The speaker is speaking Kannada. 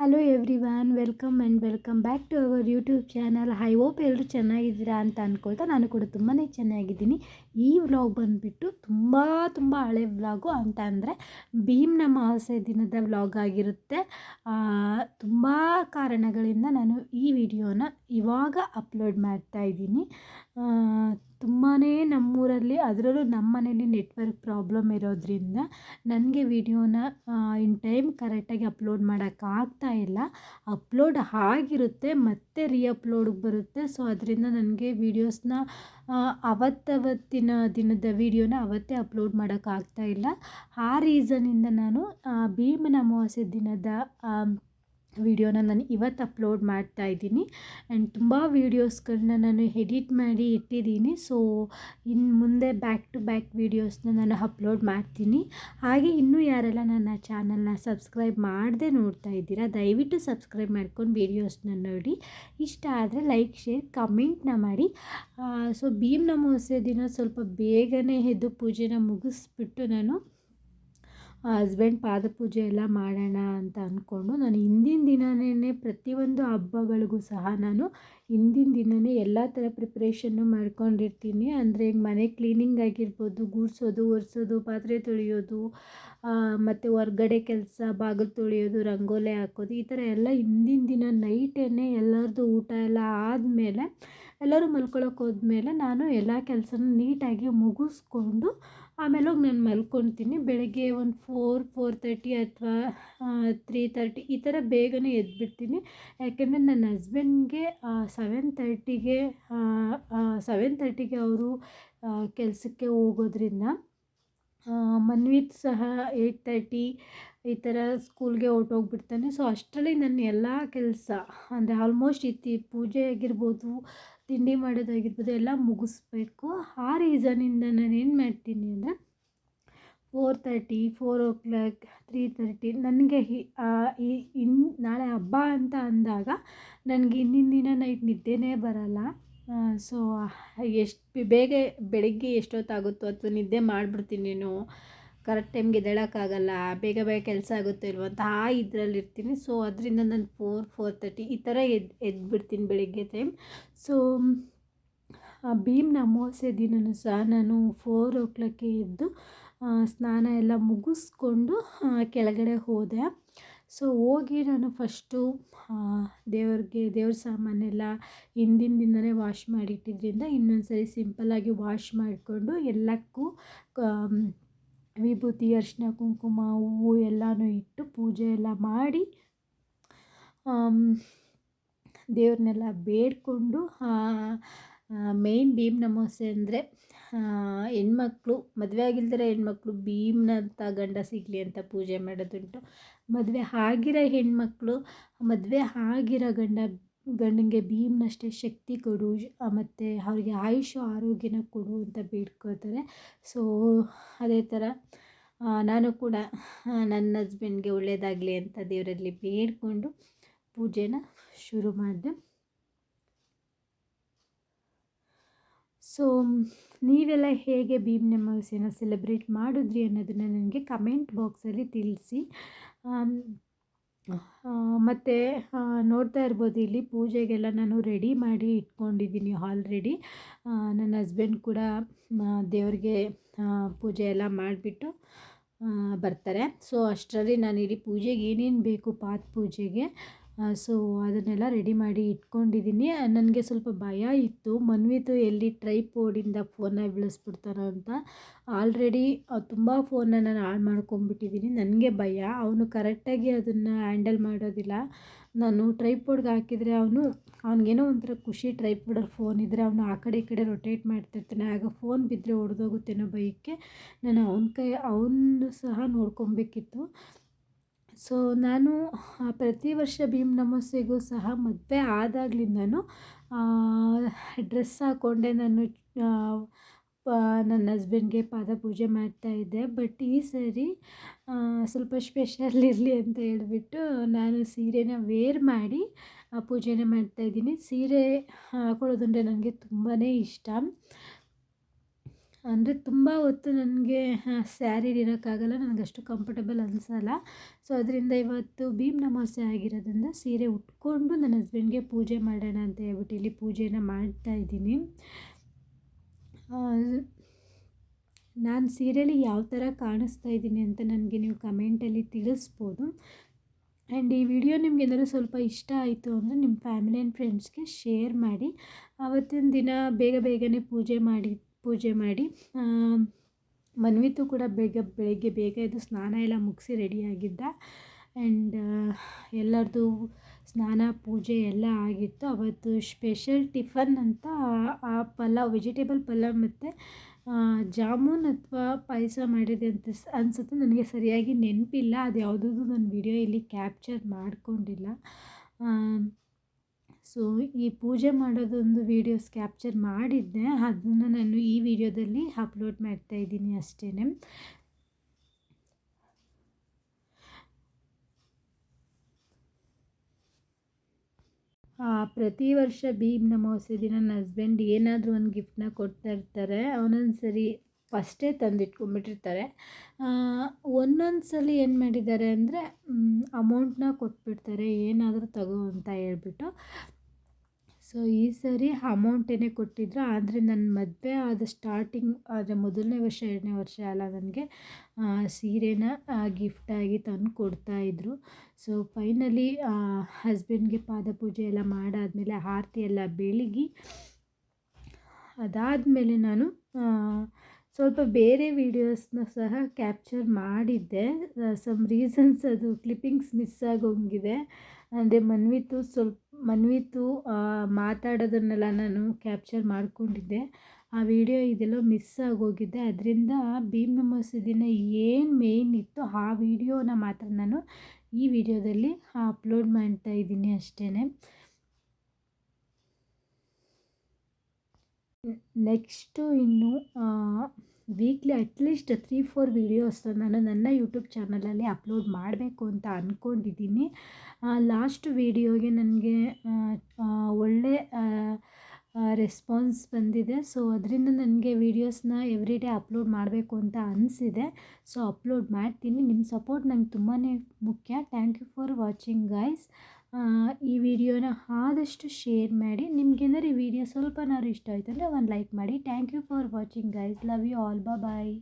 Hello everyone welcome and welcome back to our YouTube channel I hope ಎಲ್ಲರೂ ಚೆನ್ನಾಗಿದ್ದೀರಾ ಅಂತ ಅಂದ್ಕೊಳ್ತಾ ನಾನು ಕೂಡ ತುಂಬಾ ಚೆನ್ನಾಗಿದ್ದೀನಿ. ಈ ವ್ಲಾಗ್ ಬಂದುಬಿಟ್ಟು ತುಂಬ ತುಂಬ ಹಳೆ ವ್ಲಾಗು ಅಂತ ಅಂದರೆ ಭೀಮ್ನ ಅಮಾವಾಸ್ಯೆ ದಿನದ ವ್ಲಾಗ್ ಆಗಿರುತ್ತೆ. ತುಂಬ ಕಾರಣಗಳಿಂದ ನಾನು ಈ ವಿಡಿಯೋನ ಇವಾಗ ಅಪ್ಲೋಡ್ ಮಾಡ್ತಾ ಇದ್ದೀನಿ. ತುಂಬಾ ನಮ್ಮೂರಲ್ಲಿ, ಅದರಲ್ಲೂ ನಮ್ಮ ಮನೇಲಿ ನೆಟ್ವರ್ಕ್ ಪ್ರಾಬ್ಲಮ್ ಇರೋದ್ರಿಂದ ನನಗೆ ವಿಡಿಯೋನ ಇನ್ ಟೈಮ್ ಕರೆಕ್ಟಾಗಿ ಅಪ್ಲೋಡ್ ಮಾಡೋಕ್ಕಾಗ್ತಾ ಇಲ್ಲ. ಅಪ್ಲೋಡ್ ಆಗಿರುತ್ತೆ, ಮತ್ತೆ ರೀ ಅಪ್ಲೋಡ್ಗೆ ಬರುತ್ತೆ. ಸೊ ಅದರಿಂದ ನನಗೆ ವೀಡಿಯೋಸ್ನ ಅವತ್ತವತ್ತಿನ ದಿನದ ವೀಡಿಯೋನ ಅವತ್ತೇ ಅಪ್ಲೋಡ್ ಮಾಡೋಕ್ಕಾಗ್ತಾ ಇಲ್ಲ. ಆ ರೀಸನಿಂದ ನಾನು ಭೀಮನ ಅಮಾವಾಸ್ಯೆ ದಿನದ ವಿಡಿಯೋನ ನಾನು ಇವತ್ತು ಅಪ್ಲೋಡ್ ಮಾಡ್ತಾ ಇದ್ದೀನಿ. ಆ್ಯಂಡ್ ತುಂಬ ವೀಡಿಯೋಸ್ಗಳನ್ನ ನಾನು ಎಡಿಟ್ ಮಾಡಿ ಇಟ್ಟಿದ್ದೀನಿ. ಸೊ ಇನ್ನು ಮುಂದೆ ಬ್ಯಾಕ್ ಟು ಬ್ಯಾಕ್ ವೀಡಿಯೋಸ್ನ ನಾನು ಅಪ್ಲೋಡ್ ಮಾಡ್ತೀನಿ. ಹಾಗೆ ಇನ್ನೂ ಯಾರೆಲ್ಲ ನನ್ನ ಚಾನಲ್ನ ಸಬ್ಸ್ಕ್ರೈಬ್ ಮಾಡದೆ ನೋಡ್ತಾ ಇದ್ದೀರಾ, ದಯವಿಟ್ಟು ಸಬ್ಸ್ಕ್ರೈಬ್ ಮಾಡ್ಕೊಂಡು ವೀಡಿಯೋಸ್ನ ನೋಡಿ. ಇಷ್ಟ ಆದರೆ ಲೈಕ್ ಶೇರ್ ಕಮೆಂಟ್ನ ಮಾಡಿ. ಸೊ ಭೀಮ್ ನಮೋಸೆ ದಿನ ಸ್ವಲ್ಪ ಬೇಗನೆ ಎದ್ದು ಪೂಜೆನ ಮುಗಿಸ್ಬಿಟ್ಟು ನಾನು ಹಸ್ಬೆಂಡ್ ಪಾದಪೂಜೆ ಎಲ್ಲ ಮಾಡೋಣ ಅಂತ ಅಂದ್ಕೊಂಡು ನಾನು ಹಿಂದಿನ ದಿನವೇ ಪ್ರತಿಯೊಂದು ಹಬ್ಬಗಳಿಗೂ ಸಹ ನಾನು ಹಿಂದಿನ ದಿನವೇ ಎಲ್ಲ ಥರ ಪ್ರಿಪ್ರೇಷನ್ನು ಮಾಡ್ಕೊಂಡಿರ್ತೀನಿ. ಅಂದರೆ ಮನೆ ಕ್ಲೀನಿಂಗ್ ಆಗಿರ್ಬೋದು, ಗುಡಿಸೋದು, ಒರೆಸೋದು, ಪಾತ್ರೆ ತೊಳೆಯೋದು ಮತ್ತು ಹೊರ್ಗಡೆ ಕೆಲಸ, ಬಾಗಿಲು ತೊಳೆಯೋದು, ರಂಗೋಲಿ ಹಾಕೋದು, ಈ ಥರ ಎಲ್ಲ ಹಿಂದಿನ ದಿನ ನೈಟೇ ಎಲ್ಲರದ್ದು ಊಟ ಎಲ್ಲ ಆದಮೇಲೆ ಎಲ್ಲರೂ ಮಲ್ಕೊಳಕ್ಕೆ ಹೋದ್ಮೇಲೆ ನಾನು ಎಲ್ಲ ಕೆಲಸನೂ ನೀಟಾಗಿ ಮುಗಿಸ್ಕೊಂಡು ಆಮೇಲೆ ಹೋಗಿ ನಾನು ಮಲ್ಕೊತೀನಿ. ಬೆಳಗ್ಗೆ ಒಂದು ಫೋರ್ ಫೋರ್ ತರ್ಟಿ ಅಥವಾ ತ್ರೀ ತರ್ಟಿ ಈ ಥರ ಬೇಗನೆ ಎದ್ಬಿಡ್ತೀನಿ. ಯಾಕೆಂದರೆ ನನ್ನ ಹಸ್ಬೆಂಡ್ಗೆ ಸೆವೆನ್ ತರ್ಟಿಗೆ ಸೆವೆನ್ ತರ್ಟಿಗೆ ಅವರು ಕೆಲಸಕ್ಕೆ ಹೋಗೋದ್ರಿಂದ ಮನ್ವಿತ್ ಸಹ ಏಯ್ಟ್ ತರ್ಟಿ ಈ ಥರ ಸ್ಕೂಲ್ಗೆ ಹೊರ್ಟೋಗ್ಬಿಡ್ತಾನೆ. ಸೊ ಅಷ್ಟರಲ್ಲಿ ನನ್ನ ಎಲ್ಲ ಕೆಲಸ, ಅಂದರೆ ಆಲ್ಮೋಸ್ಟ್ ಇತ್ತಿ ಪೂಜೆ ಆಗಿರ್ಬೋದು ತಿಂಡಿ ಮಾಡೋದಾಗಿರ್ಬೋದು ಎಲ್ಲ ಮುಗಿಸ್ಬೇಕು. ಆ ರೀಸನಿಂದ ನಾನು ಏನು ಮಾಡ್ತೀನಿ ಅಂದರೆ four thirty four o'clock three thirty ನನಗೆ ಈ ಇನ್ನು ನಾಳೆ ಹಬ್ಬ ಅಂತ ಅಂದಾಗ ನನಗೆ ಇನ್ನಿನ ದಿನ ನೈಟ್ ನಿದ್ದೆನೇ ಬರಲ್ಲ. ಸೊ ಎಷ್ಟು, ಬೇಗ ಬೆಳಗ್ಗೆ ಎಷ್ಟೊತ್ತಾಗುತ್ತೋ ಅಥವಾ ನಿದ್ದೆ ಮಾಡಿಬಿಡ್ತೀನೇನೋ ಕರೆಕ್ಟ್ ಟೈಮ್ಗೆ ಎದ್ದೇಳೋಕ್ಕಾಗಲ್ಲ, ಬೇಗ ಬೇಗ ಕೆಲಸ ಆಗುತ್ತೋ ಇಲ್ವೋ ಅಂತ ಆ ಇದರಲ್ಲಿರ್ತೀನಿ. ಸೊ ಅದರಿಂದ ನಾನು ಫೋರ್ ಫೋರ್ ತರ್ಟಿ ಈ ಥರ ಎದ್ದು ಎದ್ಬಿಡ್ತೀನಿ ಬೆಳಿಗ್ಗೆ ಟೈಮ್ ಸೊ ಭೀಮ್ನ ಅಮಾವಾಸ್ಯೆ ದಿನವೂ ಸಹ ನಾನು ಫೋರ್ ಓ ಕ್ಲಾಕ್ಗೆ ಎದ್ದು ಸ್ನಾನ ಎಲ್ಲ ಮುಗಿಸ್ಕೊಂಡು ಕೆಳಗಡೆ ಹೋದೆ. ಸೊ ಹೋಗಿ ನಾನು ಫಸ್ಟು ದೇವ್ರಿಗೆ, ದೇವ್ರ ಸಾಮಾನೆಲ್ಲ ಹಿಂದಿನ ದಿನವೇ ವಾಶ್ ಮಾಡಿಟ್ಟಿದ್ದರಿಂದ ಇನ್ನೊಂದು ಸರಿ ಸಿಂಪಲ್ಲಾಗಿ ವಾಶ್ ಮಾಡಿಕೊಂಡು ಎಲ್ಲಕ್ಕೂ ವಿಭೂತಿ, ಅರಿಶಿನ, ಕುಂಕುಮ, ಹೂವು ಎಲ್ಲನೂ ಇಟ್ಟು ಪೂಜೆ ಎಲ್ಲ ಮಾಡಿ ದೇವ್ರನ್ನೆಲ್ಲ ಬೇಡಿಕೊಂಡು ಮೇಯ್ನ್ ಭೀಮ್ ಅಮಾವಾಸ್ಯೆ ಅಂದರೆ ಹೆಣ್ಮಕ್ಳು, ಮದುವೆ ಆಗಿಲ್ದಿರೋ ಹೆಣ್ಮಕ್ಳು ಭೀಮ್ನಂಥ ಗಂಡ ಸಿಗಲಿ ಅಂತ ಪೂಜೆ ಮಾಡೋದುಂಟು. ಮದುವೆ ಆಗಿರೋ ಹೆಣ್ಮಕ್ಳು, ಮದುವೆ ಆಗಿರೋ ಗಂಡ ಗಂಡನಿಗೆ ಭೀಮ್ನಷ್ಟೇ ಶಕ್ತಿ ಕೊಡು ಮತ್ತು ಅವ್ರಿಗೆ ಆಯುಷ ಆರೋಗ್ಯನ ಕೊಡು ಅಂತ ಬೇಡ್ಕೊಳ್ತಾರೆ. ಸೊ ಅದೇ ಥರ ನಾನು ಕೂಡ ನನ್ನ ಹಸ್ಬೆಂಡ್ಗೆ ಒಳ್ಳೆಯದಾಗಲಿ ಅಂತ ದೇವರಲ್ಲಿ ಬೇಡಿಕೊಂಡು ಪೂಜೆನ ಶುರು ಮಾಡಿದೆ. ಸೊ ನೀವೆಲ್ಲ ಹೇಗೆ ಭೀಮ್ ಅಮಾವಾಸ್ಯೆನ ಸೆಲೆಬ್ರೇಟ್ ಮಾಡಿದ್ರಿ ಅನ್ನೋದನ್ನು ನನಗೆ ಕಮೆಂಟ್ ಬಾಕ್ಸಲ್ಲಿ ತಿಳಿಸಿ. ಮತ್ತು ನೋಡ್ತಾ ಇರ್ಬೋದು ಇಲ್ಲಿ ಪೂಜೆಗೆಲ್ಲ ನಾನು ರೆಡಿ ಮಾಡಿ ಇಟ್ಕೊಂಡಿದ್ದೀನಿ ಆಲ್ರೆಡಿ ನನ್ನ ಹಸ್ಬೆಂಡ್ ಕೂಡ ದೇವ್ರಿಗೆ ಪೂಜೆ ಎಲ್ಲ ಮಾಡಿಬಿಟ್ಟು ಬರ್ತಾರೆ. ಸೊ ಅಷ್ಟರಲ್ಲಿ ನಾನು ಇಲ್ಲಿ ಪೂಜೆಗೆ ಏನೇನು ಬೇಕು ಪಾತ್ ಪೂಜೆಗೆ ಸೊ ಅದನ್ನೆಲ್ಲ ರೆಡಿ ಮಾಡಿ ಇಟ್ಕೊಂಡಿದ್ದೀನಿ. ನನಗೆ ಸ್ವಲ್ಪ ಭಯ ಇತ್ತು. ಮನ್ವಿತು ಎಲ್ಲಿ ಟ್ರೈಪೋಡಿಂದ ಫೋನ್ನ ಬೀಳಿಸ್ಬಿಡ್ತಾನೋ ಅಂತ ಆಲ್ರೆಡಿ ತುಂಬ ಫೋನ್ನ ನಾನು ಹಾಳು ಮಾಡ್ಕೊಂಬಿಟ್ಟಿದ್ದೀನಿ ನನಗೆ ಭಯ. ಅವನು ಕರೆಕ್ಟಾಗಿ ಅದನ್ನು ಹ್ಯಾಂಡಲ್ ಮಾಡೋದಿಲ್ಲ. ನಾನು ಟ್ರೈಪೋಡ್ಗೆ ಹಾಕಿದರೆ ಅವನು, ಅವ್ನಿಗೇನೋ ಒಂಥರ ಖುಷಿ ಟ್ರೈಪೋಡಲ್ಲಿ ಫೋನ್ ಇದ್ದರೆ ಅವನು ಆ ಕಡೆ ಈ ಕಡೆ ರೊಟೇಟ್ ಮಾಡ್ತಿರ್ತಾನೆ. ಆಗ ಫೋನ್ ಬಿದ್ದರೆ ಒಡೆದೋಗುತ್ತೇನೋ ಭಯಕ್ಕೆ. ನಾನು ಅವನ ಕೈ, ಅವನು ಸಹ ನೋಡ್ಕೊಬೇಕಿತ್ತು. ಸೊ ನಾನು ಪ್ರತಿ ವರ್ಷ ಭೀಮ್ ನಮಸ್ಸೆಗೂ ಸಹ ಮದುವೆ ಆದಾಗ್ಲಿಂದನೂ ಡ್ರೆಸ್ ಹಾಕ್ಕೊಂಡೆ ನಾನು ನನ್ನ ಹಸ್ಬೆಂಡ್ಗೆ ಪಾದ ಪೂಜೆ ಮಾಡ್ತಾಯಿದ್ದೆ ಬಟ್ ಈ ಸರಿ ಸ್ವಲ್ಪ ಸ್ಪೆಷಲ್ ಇರಲಿ ಅಂತ ಹೇಳಿಬಿಟ್ಟು ನಾನು ಸೀರೆನ ವೇರ್ ಮಾಡಿ ಪೂಜೆನ ಮಾಡ್ತಾಯಿದ್ದೀನಿ ಸೀರೆ ಹಾಕೊಳ್ಳೋದಂದರೆ ನನಗೆ ತುಂಬಾ ಇಷ್ಟ. ಅಂದರೆ ತುಂಬ ಹೊತ್ತು ನನಗೆ ಸ್ಯಾರಿಲಿ ಇರೋಕ್ಕಾಗಲ್ಲ ನನಗಷ್ಟು ಕಂಫರ್ಟಬಲ್ ಅನಿಸಲ್ಲ. ಸೊ ಅದರಿಂದ ಇವತ್ತು ಭೀಮ್ ಅಮಾವಾಸ್ಯೆ ಆಗಿರೋದ್ರಿಂದ ಸೀರೆ ಉಟ್ಕೊಂಡು ನನ್ನ ಹಸ್ಬೆಂಡ್ಗೆ ಪೂಜೆ ಮಾಡೋಣ ಅಂತ ಹೇಳ್ಬಿಟ್ಟು ಇಲ್ಲಿ ಪೂಜೆನ ಮಾಡ್ತಾಯಿದ್ದೀನಿ ನಾನು ಸೀರೆಯಲ್ಲಿ ಯಾವ ಥರ ಕಾಣಿಸ್ತಾ ಇದ್ದೀನಿ ಅಂತ ನನಗೆ ನೀವು ಕಮೆಂಟಲ್ಲಿ ತಿಳಿಸ್ಬೋದು. ಆ್ಯಂಡ್ ಈ ವಿಡಿಯೋ ನಿಮ್ಗೆ ಏನಾದರೂ ಸ್ವಲ್ಪ ಇಷ್ಟ ಆಯಿತು ಅಂದರೆ ನಿಮ್ಮ ಫ್ಯಾಮಿಲಿ ಆ್ಯಂಡ್ ಫ್ರೆಂಡ್ಸ್ಗೆ ಶೇರ್ ಮಾಡಿ. ಆವತ್ತಿನ ದಿನ ಬೇಗ ಬೇಗನೆ ಪೂಜೆ ಮಾಡಿ ಪೂಜೆ ಮಾಡಿ ಮನ್ವಿತು ಕೂಡ ಬೇಗ, ಬೆಳಗ್ಗೆ ಬೇಗ ಎದ್ದು ಸ್ನಾನ ಎಲ್ಲ ಮುಗಿಸಿ ರೆಡಿಯಾಗಿದ್ದ ಆ್ಯಂಡ್ ಎಲ್ಲರದು ಸ್ನಾನ, ಪೂಜೆ ಎಲ್ಲ ಆಗಿತ್ತು. ಅವತ್ತು ಸ್ಪೆಷಲ್ ಟಿಫನ್ ಅಂತ ಆ ಪಲಾವ್ ವೆಜಿಟೇಬಲ್ ಪಲಾವ್ ಮತ್ತು ಜಾಮೂನ್ ಅಥವಾ ಪಾಯಸ ಮಾಡಿದೆ ಅಂತ ಅನಿಸುತ್ತೆ. ನನಗೆ ಸರಿಯಾಗಿ ನೆನಪಿಲ್ಲ. ಅದು ಯಾವುದೂ ನಾನು ವಿಡಿಯೋ ಇಲ್ಲಿ ಕ್ಯಾಪ್ಚರ್ ಮಾಡಿಕೊಂಡಿಲ್ಲ. ಸೊ ಈ ಪೂಜೆ ಮಾಡೋದೊಂದು ವೀಡಿಯೋಸ್ ಕ್ಯಾಪ್ಚರ್ ಮಾಡಿದ್ದೆ. ಅದನ್ನು ನಾನು ಈ ವಿಡಿಯೋದಲ್ಲಿ ಅಪ್ಲೋಡ್ ಮಾಡ್ತಾ ಇದ್ದೀನಿ ಅಷ್ಟೇ ಪ್ರತಿ ವರ್ಷ ಭೀಮ್ ಅಮಾವಾಸ್ಯೆ ದಿನ ನನ್ನ ಹಸ್ಬೆಂಡ್ ಏನಾದರೂ ಒಂದು ಗಿಫ್ಟ್ನ ಕೊಡ್ತಾ ಇರ್ತಾರೆ. ಒಂದೊಂದು ಸರಿ ಫಸ್ಟೇ ತಂದಿಟ್ಕೊಂಡ್ಬಿಟ್ಟಿರ್ತಾರೆ. ಒಂದೊಂದು ಸಲ ಏನು ಮಾಡಿದ್ದಾರೆ ಅಂದರೆ ಅಮೌಂಟ್ನ ಕೊಟ್ಬಿಡ್ತಾರೆ. ಏನಾದರೂ ತಗೋ ಅಂತ ಹೇಳ್ಬಿಟ್ಟು. ಸೊ ಈ ಸರಿ ಅಮೌಂಟೇನೆ ಕೊಟ್ಟಿದ್ರು, ಆದರೆ ನನ್ನ ಮದುವೆ ಆದ ಸ್ಟಾರ್ಟಿಂಗ್ ಆದರೆ ಮೊದಲನೇ ವರ್ಷ, ಎರಡನೇ ವರ್ಷ ಅಲ್ಲ ನನಗೆ ಸೀರೆನ ಗಿಫ್ಟಾಗಿ ತಂದು ಕೊಡ್ತಾಯಿದ್ರು ಸೊ ಫೈನಲಿ ಹಸ್ಬೆಂಡ್ಗೆ ಪಾದಪೂಜೆ ಎಲ್ಲ ಮಾಡಾದಮೇಲೆ, ಆರತಿ ಎಲ್ಲ ಬೆಳಗಿ, ಅದಾದಮೇಲೆ ನಾನು ಸ್ವಲ್ಪ ಬೇರೆ ವೀಡಿಯೋಸ್ನ ಸಹ ಕ್ಯಾಪ್ಚರ್ ಮಾಡಿದ್ದೆ. ಸಮ್ ರೀಸನ್ಸ್ ಅದು ಕ್ಲಿಪ್ಪಿಂಗ್ಸ್ ಮಿಸ್ ಆಗೋಂಗಿದೆ. ಅಂದರೆ ಮನ್ವಿತು ಸ್ವಲ್ಪ ಮನ್ವಿತು ಮಾತಾಡೋದನ್ನೆಲ್ಲ ನಾನು ಕ್ಯಾಪ್ಚರ್ ಮಾಡಿಕೊಂಡಿದ್ದೆ. ಆ ವಿಡಿಯೋ ಇದೆಲ್ಲೋ ಮಿಸ್ ಆಗೋಗಿದೆ. ಅದರಿಂದ ಭೀಮ್ ಮಸೀದಿನ ದಿನ ಏನು ಮೇಯ್ನ್ ಇತ್ತು ಆ ವಿಡಿಯೋನ ಮಾತ್ರ ನಾನು ಈ ವಿಡಿಯೋದಲ್ಲಿ ಅಪ್ಲೋಡ್ ಮಾಡ್ತಾ ಇದ್ದೀನಿ ಅಷ್ಟೇ ನೆಕ್ಸ್ಟು ಇನ್ನು weekly at least three four videos ನಾನು ನನ್ನ ಯೂಟ್ಯೂಬ್ ಚಾನಲಲ್ಲಿ ಅಪ್ಲೋಡ್ ಮಾಡಬೇಕು ಅಂತ ಅಂದ್ಕೊಂಡಿದ್ದೀನಿ ಲಾಸ್ಟ್ ವೀಡಿಯೋಗೆ ನನಗೆ ಒಳ್ಳೆ ರೆಸ್ಪಾನ್ಸ್ ಬಂದಿದೆ. ಸೊ ಅದರಿಂದ ನನಗೆ ವೀಡಿಯೋಸ್ನ ಎವ್ರಿ ಡೇ ಅಪ್ಲೋಡ್ ಮಾಡಬೇಕು ಅಂತ ಅನಿಸಿದೆ. ಸೊ ಅಪ್ಲೋಡ್ ಮಾಡ್ತೀನಿ. ನಿಮ್ಮ ಸಪೋರ್ಟ್ ನಂಗೆ ತುಂಬಾ ಮುಖ್ಯ. Thank you for watching guys ಈ ವಿಡಿಯೋನ ಆದಷ್ಟು ಶೇರ್ ಮಾಡಿ. ನಿಮ್ಗೇನಾದ್ರು ಈ ವಿಡಿಯೋ ಸ್ವಲ್ಪನಾದ್ರು ಇಷ್ಟ ಆಯ್ತು ಅಂದರೆ ಒಂದು ಲೈಕ್ ಮಾಡಿ. Thank you for watching guys love you all ಬಾ ಬಾಯ್